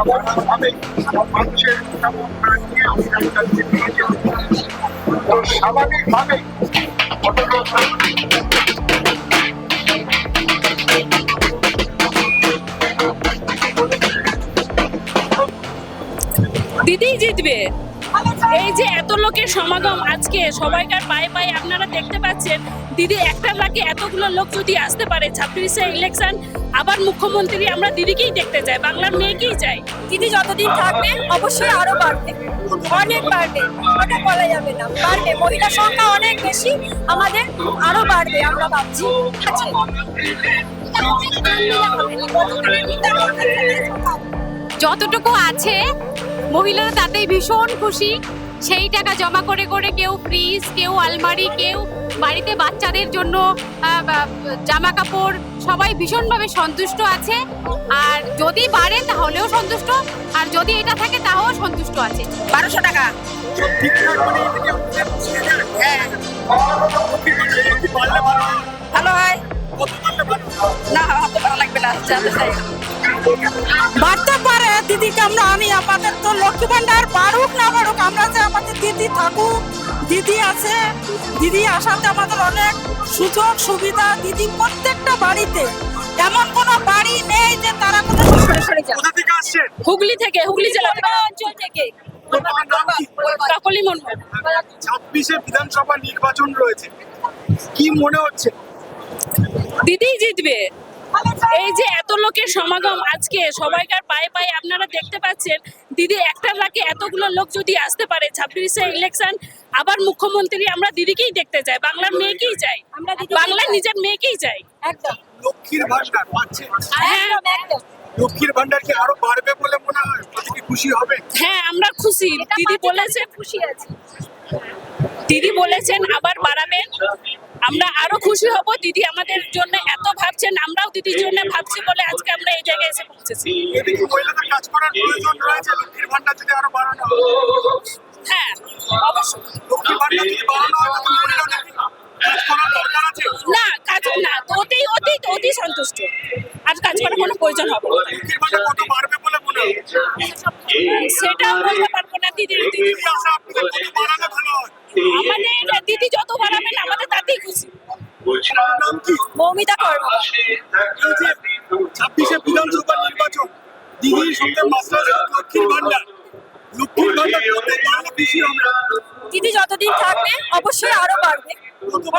স্বাভাবিকভাবে মানুষের তো স্বাভাবিকভাবে দিদিই জিতবে। এই যে এত লোকের সমাগম আজকে সবাইকার পায়ে পায়ে আপনারা দেখতে পাচ্ছেন। দিদি একটা লাখে এতগুলো লোক যদি আসতে পারে ছাব্বিশে ইলেকশন আবার মুখ্যমন্ত্রী আমরা দিদিকেই দেখতে চাই বাংলার মেয়েকেই চাই। দিদি যতদিন থাকবে অবশ্যই আরও বাড়বে। অনেক বাড়বে ওটা বলা যাবে না। বাড়বে মহিলার সংখ্যা অনেক বেশি আমাদের আরও বাড়বে আমরা ভাবছি। যতটুকু আছে মহিলারা তাতেই ভীষণ খুশি। সেই টাকা জমা করে করে কেউ ফ্রিজ কেউ আলমারি, কেউ বাড়িতে বাচ্চাদের জন্য জামা কাপড় সবাই ভীষণভাবে সন্তুষ্ট আছে। আর যদি বাড়ে তাহলেও সন্তুষ্ট, আর যদি এটা থাকে তাও সন্তুষ্ট আছে। বারোশো টাকা। ভালো হয়। না ভালো লাগবে না। বাড়তে পারে দিদিকে আমরা আনি আমাদের তো লক্ষ্মী ভান্ডার বাড়ুক না বাড়ুক আমরা যে আমাদের দিদি থাকুক দিদি আছে দিদি আসাতে আমাদের অনেক সুযোগ সুবিধা দিদি প্রত্যেকটা বাড়িতে। এমন কোনো বাড়ি নেই যে তারা কোনো সরে সরে যায়। থেকে আসছেন? হুগলি থেকে হুগলি জেলা অঞ্চল থেকে। কাকলি মন্ডল। ছাব্বিশে বিধানসভা নির্বাচন রয়েছে। কি মনে হচ্ছে? দিদিই জিতবে। এই যে এত লোকের সমাগম আজকে সবাইকার পায়ে পায়ে আপনারা দেখতে পাচ্ছেন দিদি একটা লাখে এতগুলো লোক যদি আসতে পারে ছাব্বিশে ইলেকশন আবার মুখ্যমন্ত্রী আমরা দিদিকেই দেখতে চাই বাংলার মেয়েকেই চাই আমরা বাংলার নিজের মেয়েকেই চাই। একদম। লক্ষ্মীর ভান্ডার পাচ্ছে। হ্যাঁ। একদম একদম। লক্ষ্মীর ভান্ডার কি আরও বাড়বে বলে মনে হয়? খুশি হবে? হ্যাঁ আমরা খুশি। দিদি বলেছেন খুশি আছি। দিদি বলেছেন আবার বাড়াবেন। আমরা আরও খুশি হব দিদি আমাদের জন্য এত ভাবছেন আমরাও দিদির জন্য ভাবছি বলে আজকে আমরা এই জায়গায় এসে পৌঁছেছি। হয়। হ্যাঁ অবশ্যই। না কাজ না তো ওতেই ওতেই ওতেই সন্তুষ্ট। আর কাজ করার কোনো প্রয়োজন হবে সেটাও বলতে পারব না দিদি দিদি এই যে ছাব্বিশে বিধানসভা নির্বাচন দিদির সঙ্গে মাসলা লক্ষ্মীর ভান্ডার লক্ষ্মীর ভান্ডার দিদি যতদিন থাকবে অবশ্যই আরও বাড়বে।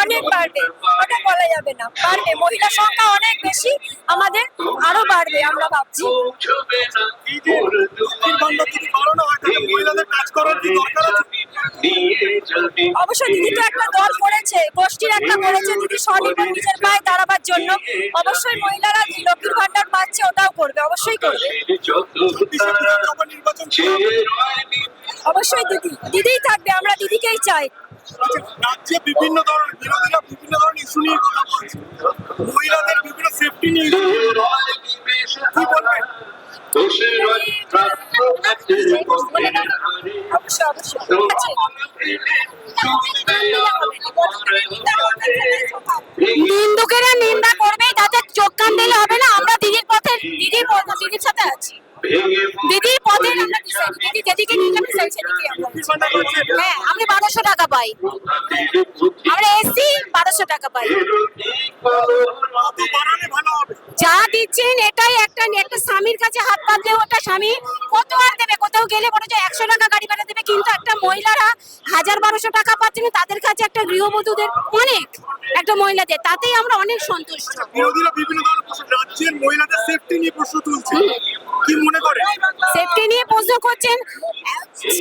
অনেক বাড়বে ওটা বলা যাবে না। বাড়বে মহিলার সংখ্যা অনেক বেশি আমাদের আরও বাড়বে আমরা ভাবছি। হয় মহিলাদের কাজ করার কি দরকার আছে? অবশ্যই দিদি তো একটা দল করেছে গোষ্ঠীর একটা করেছে দিদি স্বনির্ভর নিজের পায়ে দাঁড়াবার জন্য। অবশ্যই মহিলারা যে লক্ষ্মীর ভান্ডার পাচ্ছে ওটাও করবে অবশ্যই করবে? অবশ্যই দিদি দিদিই থাকবে আমরা দিদিকেই চাই। আচ্ছা, রাজ্যে বিভিন্ন ধরনের বিরোধীরা বিভিন্ন ধরনের ইস্যু নিয়ে কথা বলছে। মহিলাদের বিভিন্ন সেফটি নিয়ে। কি বলবেন? অবশ্যই অবশ্যই। আছে। নিন্দুকেরা নিন্দা করবে তাতে চোখ কান দিলে হবে না আমরা দিদির পথে দিদির পথে দিদির সাথে আছি। দিদির পথে দিদি যেদিকে নিয়ে যাবে সেদিকে হ্যাঁ আমি বারোশো টাকা পাই। আমরা এসছি বারোশো টাকা পাই। বাড়ালে ভালো হবে। যা দিচ্ছেন এটাই একটা একটা স্বামীর কাছে হাত পাতলে ওটা স্বামী কত আর দেবে? কোথাও গেলে বড় যে একশো টাকা গাড়ি ভাড়া দেবে কিন্তু একটা মহিলারা হাজার বারোশো টাকা পাচ্ছে না তাদের কাছে একটা গৃহবধূদের অনেক একটা মহিলাদের তাতেই আমরা অনেক সন্তুষ্ট। বিরোধীরা বিভিন্ন ধরনের রাজ্যের মহিলাদের সেফটি নিয়ে প্রশ্ন তুলছে। কি প্রশ্ন করছেন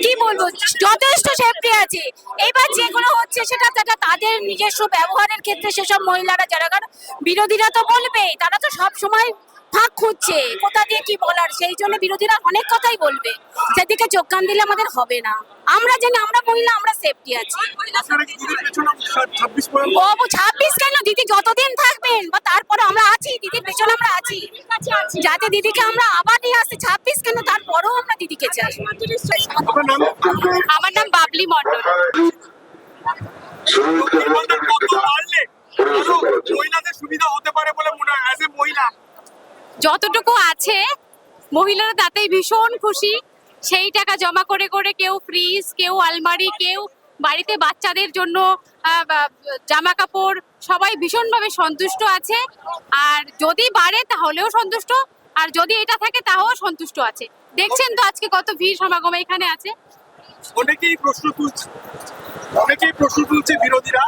কি বলব যথেষ্ট সেফটি আছে। এবার যেগুলো হচ্ছে সেটা সেটা তাদের নিজস্ব ব্যবহারের ক্ষেত্রে সেসব মহিলারা যারা কারণ বিরোধীরা তো বলবেই তারা তো সব সময় ফাঁক খুঁজছে কোথা দিয়ে কি বলার সেই জন্য বিরোধীরা অনেক কথাই বলবে। সেদিকে চোখ কান দিলে আমাদের হবে না। আমরা জানি আমরা মহিলা আমরা সেফটি আছি। ছাব্বিশ কেন দিদি যতদিন থাকবেন? বা তারপরে আমরা আছি দিদির পেছনে আমরা আছি। যাতে দিদিকে আমরা আবার নিয়ে আসি ছাব্বিশ কেন তারপরেও আমরা দিদিকে চাই। আমার নাম বাবলি মন্ডল সুবিধা হতে পারে বলে মনে হয় মহিলা। যতটুকু আছে মহিলারা তাতেই ভীষণ খুশি। সেই টাকা জমা করে করে কেউ ফ্রিজ কেউ আলমারি কেউ বাড়িতে বাচ্চাদের জন্য জামা কাপড় সবাই ভীষণভাবে সন্তুষ্ট আছে। আর যদি বাড়ে তাহলেও সন্তুষ্ট আর যদি এটা থাকে তাও সন্তুষ্ট আছে। দেখছেন তো আজকে কত ভিড় সমাগম এখানে আছে। অনেকেই প্রশ্ন তুলছে অনেকেই প্রশ্ন তুলছে বিরোধীরা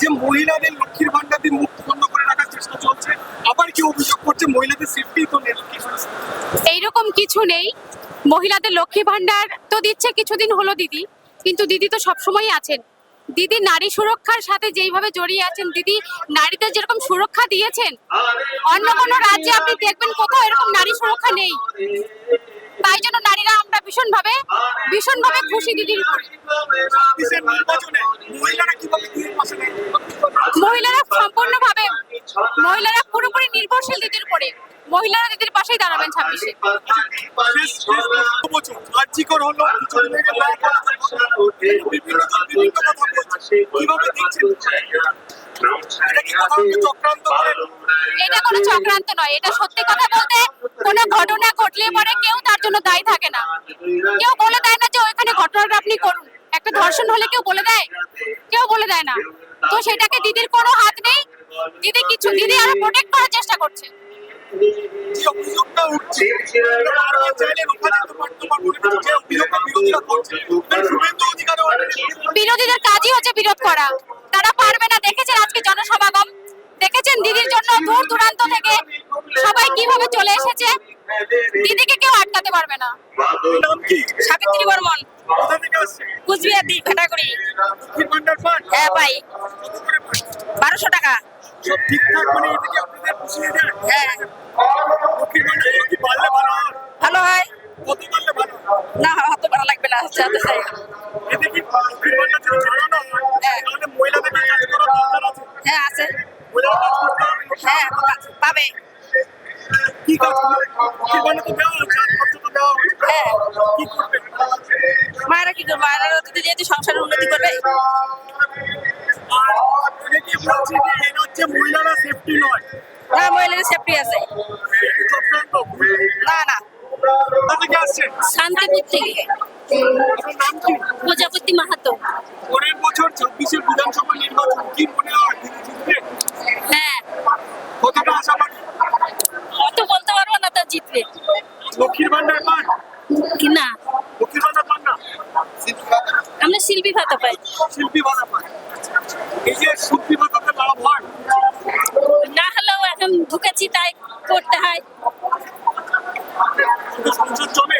যে মহিলাদের লক্ষ্মীর ভান্ডার দিয়ে মুক্ত বন্ধ করে রাখার চেষ্টা চলছে। আবার কেউ অভিযোগ করছে মহিলাদের সেফটি তো নেই এইরকম কিছু নেই। মহিলাদের লক্ষ্মী ভান্ডার তো দিচ্ছে কিছুদিন হলো দিদি। কিন্তু দিদি তো সবসময়ই আছেন। দিদি নারী সুরক্ষার সাথে যেইভাবে জড়িয়ে আছেন, দিদি নারীদের যেরকম সুরক্ষা দিয়েছেন, অন্য কোনো রাজ্যে আপনি দেখবেন কোথাও এরকম নারী সুরক্ষা নেই। তাই জন্য নারীরা আমরা ভীষণভাবে ভীষণভাবে খুশি দিদির উপরে। মহিলারা কীভাবে দিদির মহিলারা সম্পূর্ণভাবে, মহিলারা পুরোপুরি নির্ভরশীল দিদির উপরে। মহিলারা দিদির পাশেই দাঁড়াবেন ছাব্বিশে। এটা কোনো চক্রান্ত নয়, এটা সত্যি কথা বলতে কোনো ঘটনা ঘটলে পরে কেউ তার জন্য দায়ী থাকে না। কেউ বলে দেয় না যে ওইখানে ঘটনাটা আপনি করুন। একটা ধর্ষণ হলে কেউ বলে দেয়? কেউ বলে দেয় না। তো সেটাকে দিদির কোনো হাত নেই? দিদি কিছু দিদি আরও প্রোটেক্ট করার চেষ্টা করছে। বিরোধীদের কাজই হচ্ছে বিরোধ করা। তারা পারবে না। দেখেছেন আজকে জনসমাগম? দেখেছেন দিদির জন্য দূর দূরান্ত থেকে সবাই কীভাবে চলে এসেছে? দিদিকে কেউ আটকাতে পারবে না। সাবিত্রী বর্মন, কুচবিহার দিক পান হ্যাঁ পান বারোশো টাকা। সব ঠিকঠাক? মানে এটা কি আপনাদের পুষিয়ে যায় হ্যাঁ। লক্ষ্মীর ভান্ডার কি বাড়লে ভালো হয়? ভালো হয়। কত বাড়লে ভালো না হতে ভালো লাগবে না যাতে চাই। এতে কি লক্ষ্মীর ভান্ডার যদি চালানো হয় হ্যাঁ। তাহলে মহিলাদেরকে কাজ করার দরকার আছে। হ্যাঁ আছে। মহিলারা কাজ করতে হবে। হ্যাঁ পাবে। কি কাজ করবে? লক্ষ্মীর ভান্ডার তো দেওয়া হচ্ছে খরচ তো দেওয়া হচ্ছে হ্যাঁ। কি করবে? মায়েরা কি করবে? মায়েরা যদি যেহেতু সংসারের উন্নতি করবে। যে মহিলারা সেফটি নয়। না মহিলাদের সেফটি আছে। না না। কোথা থেকে আসছেন? শান্তিপুর থেকে। আপনার নাম কি? প্রজাপতি মাহাতো। পরের বছর ছাব্বিশের বিধানসভা নির্বাচন কি মনে হয়? জিতবে হ্যাঁ। কতটা আশাবাদী? অত বলতে পারব না তা জিতবে। লক্ষ্মীর ভান্ডার পান কি না লক্ষ্মীর ভান্ডার পান না আমরা শিল্পী ভাতা পাই শিল্পী ভাতা পান এই যে শিল্পী ভাতাতে লাভ হয় না হলেও এখন ঢুকেছি তাই করতে হয় কিন্তু সংসার চলে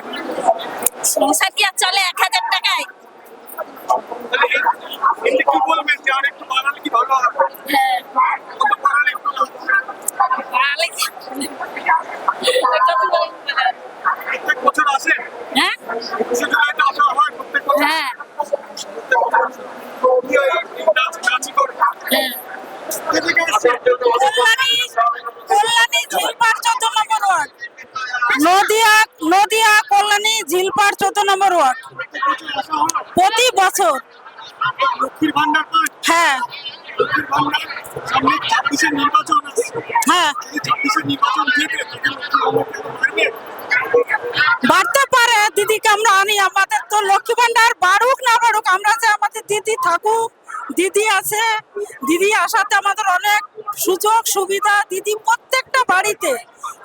সংসার কি আর চলে এক হাজার টাকায় তাহলে এই- এতে কি বলবেন যে আর একটু বাড়ালে কি ভালো হয় হ্যাঁ কত বাড়ালে একটু লাভ হবে? তাহলে কি এটা তো বলব না। প্রত্যেক বছর আসে হ্যাঁ একুশে জুলাইতে আসা হয় প্রত্যেক বছর হ্যাঁ প্রত্যেক বছর। কি হয়? এই নাচ নাচই করে হ্যাঁ কোথা থেকে আসছেন? কল্যাণী কল্যাণী ঝিলপাড় চোদ্দ নম্বর ওয়ার্ড। নদিয়া নদিয়া কল্যাণী ঝিলপাড় চোদ্দ নম্বর ওয়ার্ড। প্রতি বছর হ্যাঁ। হ্যাঁ। বাড়তে পারে দিদিকে আমরা আনি আমাদের তো লক্ষ্মী ভান্ডার বাড়ুক না বাড়ুক আমরা যে আমাদের দিদি থাকুক। দিদি আছে। দিদি আসাতে আমাদের অনেক সুযোগ, সুবিধা। দিদি প্রত্যেকটা বাড়িতে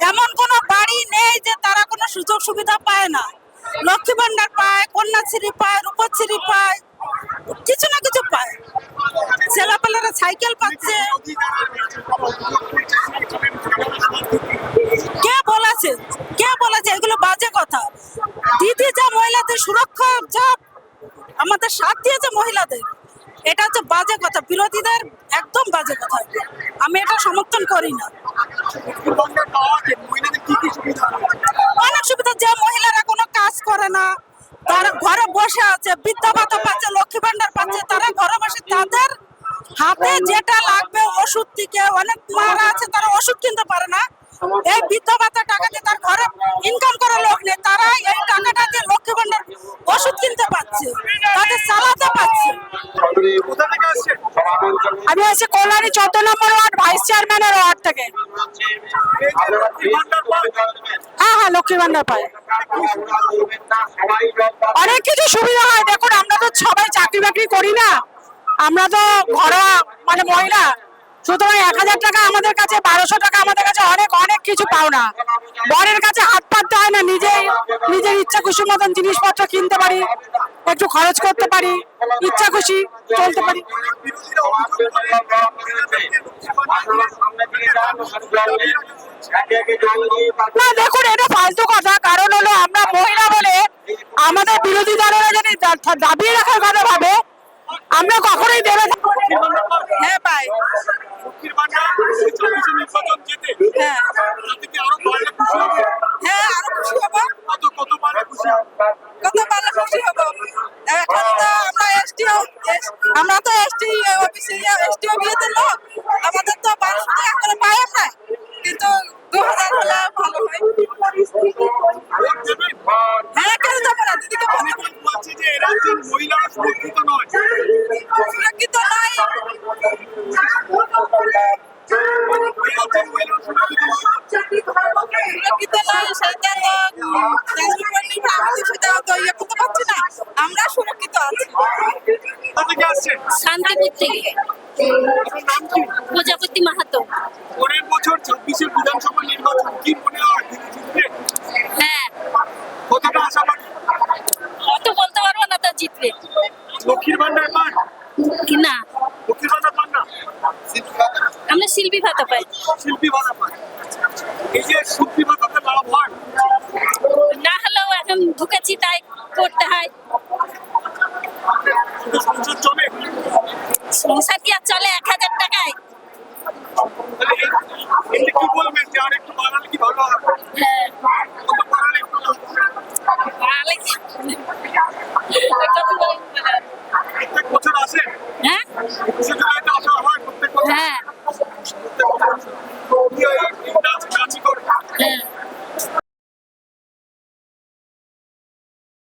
এমন কোনো বাড়ি নেই যে তারা কোনো সুযোগ, সুবিধা পায় না। লক্ষ্মী ভান্ডার পায়, কন্যাশ্রী পায়, রূপশ্রী পায়, কিছু না কিছু পায়। ছেলেপেলেরা সাইকেল পাচ্ছে। কে বলেছে? কে বলেছে? এগুলো বাজে কথা। দিদি যা মহিলাদের সুরক্ষা, যা আমাদের সাথ দিয়েছে মহিলাদের। এটা হচ্ছে বাজে কথা। বিরোধীদের একদম বাজে কথা। আমি এটা সমর্থন করি না। অনেক সুবিধা, যে মহিলারা কোনো কাজ করে না, তারা ঘরে বসে আছে, বৃদ্ধা ভাতা পাচ্ছে, লক্ষ্মী ভান্ডার পাচ্ছে, তারা ঘরে বসে তাদের হাতে যেটা লাগবে, ওষুধ থেকে অনেক মারা আছে, তারা ওষুধ কিনতে পারে না। এই বৃদ্ধ ভাতা টাকা দিয়ে তার ঘরে ইনকাম করার লোক নেই। তারা এই টাকাটা দিয়ে লক্ষ্মী ভান্ডার ওষুধ কিনতে পারছে তাদের চালাতে পারছে আমি আছি কল্যাণী চোদ্দ নম্বর ওয়ার্ড ভাইস চেয়ারম্যানের ওয়ার্ড থেকে। হ্যাঁ হ্যাঁ লক্ষ্মীর ভান্ডার পায়। অনেক কিছু সুবিধা হয়। দেখুন, আমরা তো সবাই চাকরি বাকরি করি না। আমরা তো ঘরোয়া মানে মহিলা। সুতরাং এক হাজার টাকা আমাদের কাছে, বারোশো টাকা আমাদের কাছে, অনেক অনেক কিছু পাও না। বরের কাছে হাত পাততে হয় না নিজেই নিজের ইচ্ছা খুশি মতন জিনিসপত্র কিনতে পারি, একটু খরচ করতে পারি, ইচ্ছা খুশি চলতে পারি। না, দেখুন, এটা ফালতু কথা, কারণ হলো আমরা মহিলা বলে আমাদের বিরোধী দলেরা যদি দা- দাবিয়ে রাখার কথা ভাবে আমরা কখনোই দেবে হ্যাঁ পাই। হ্যাঁ। আরও খুশি হ্যাঁ আরও খুশি হব। কত কত বাড়লে খুশি হবে? কত পারলে খুশি হব? এখন তো আমরা এসটিও আমরা তো এসটি অফিসে এসটিও বিয়েতে লোক। আমাদের তো বারোশো টাকা করে পাই আমরা কিন্তু দু হাজার হলে ভালো হয়। হ্যাঁ কেন যাব না? দিদিকে মহিলারা সুরক্ষিত নয়। সুরক্ষিত লক্ষ্মীর ভান্ডার পান? না। লক্ষ্মীর ভান্ডার পান না? আমরা শিল্পী ভাতা পাই। শিল্পী ভাতা পাই এই যে শিল্পী ভাতাতে লাভ হয় না হলেও এখন ঢুকেছি তাই করতে হয়। সংসার কি আর চলে? এক হাজার টাকায়। কি বলবেন যে আর একটু বাড়ালে কি ভালো হ্যাঁ।